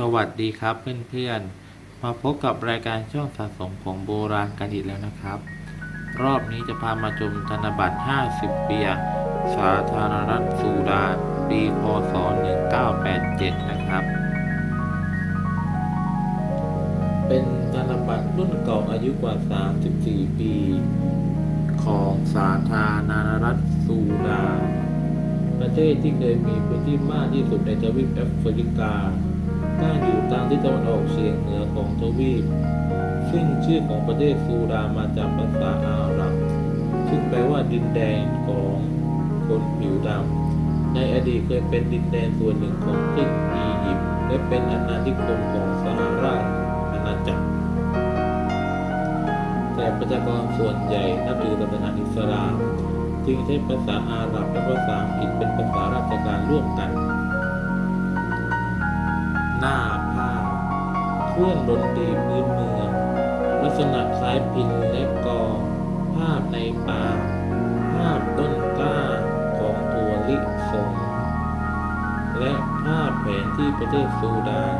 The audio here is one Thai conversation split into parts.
สวัสดีครับเพื่อนๆ มาพบกับรายการช่องสะสมของโบราณกันอีกแล้วนะครับ รอบนี้จะพามาชมธนบัตร 50 ปีสาธารณรัฐสุดานปีพศ 1987 นะครับ เป็นธนบัตรรุ่นเก่าอายุกว่า 34 ปี ของสาธารณรัฐสุดานประเทศที่เคยมีพื้นที่มากที่สุดในทวีปแอฟริกา ตั้งอยู่ทางทิศตะวันออกเฉียงเหนือของทวีป ซึ่งชื่อของประเทศซูดานมาจากภาษาอาหรับ ซึ่งแปลว่าดินแดนของคนผิวดำ ในอดีตเคยเป็นดินแดนส่วนหนึ่งของประเทศอียิปต์และเป็นอาณานิคมของสหราชอาณาจักร แต่ประชากรส่วนใหญ่นับถือศาสนาอิสลาม จึงใช้ภาษาอาหรับและภาษาอังกฤษเป็นภาษาราชการร่วมกัน เครื่องดนตรีพื้นเมืองลักษณะคล้ายพินและกองภาพในป่า ภาพต้นกล้าของถั่วลิสง และภาพแผนที่ประเทศซูดาน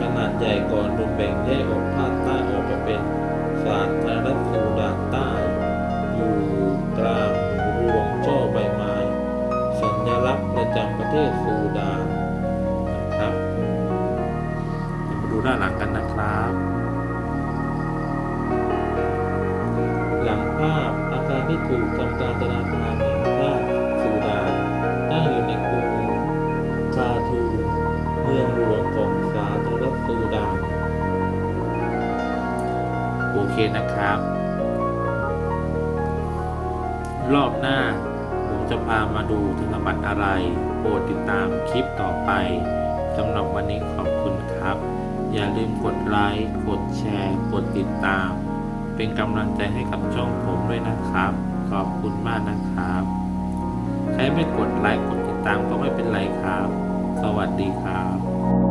ขนาดใหญ่ก่อนโดนแบ่งแยกออกภาคใต้ออกมาเป็นสาธารณรัฐซูดานใต้ อยู่กลางรวงช่อใบไม้ สัญลักษณ์ประจำประเทศซูดาน ดี๋ยวมาดูด้านหลังกันนะครับ หลังภาพอาคารที่ถูกทำการธนาคารแห่งชาติซูดานตั้งอยู่ในกรุงคาร์ทูมเมืองหลวงของสาธารณรัฐซูดานโอเคนะครับ รอบหน้าผมจะพามาดูธนบัตรอะไร โปรดติดตามคลิปต่อไปสำหรับวันนี้ขอบคุณครับ อย่าลืมกดไลค์ กดแชร์ กดติดตาม เป็นกำลังใจให้กับช่องผมด้วยนะครับ ขอบคุณมากนะครับ ใครไม่กดไลค์ กดติดตามก็ไม่เป็นไรครับ สวัสดีครับ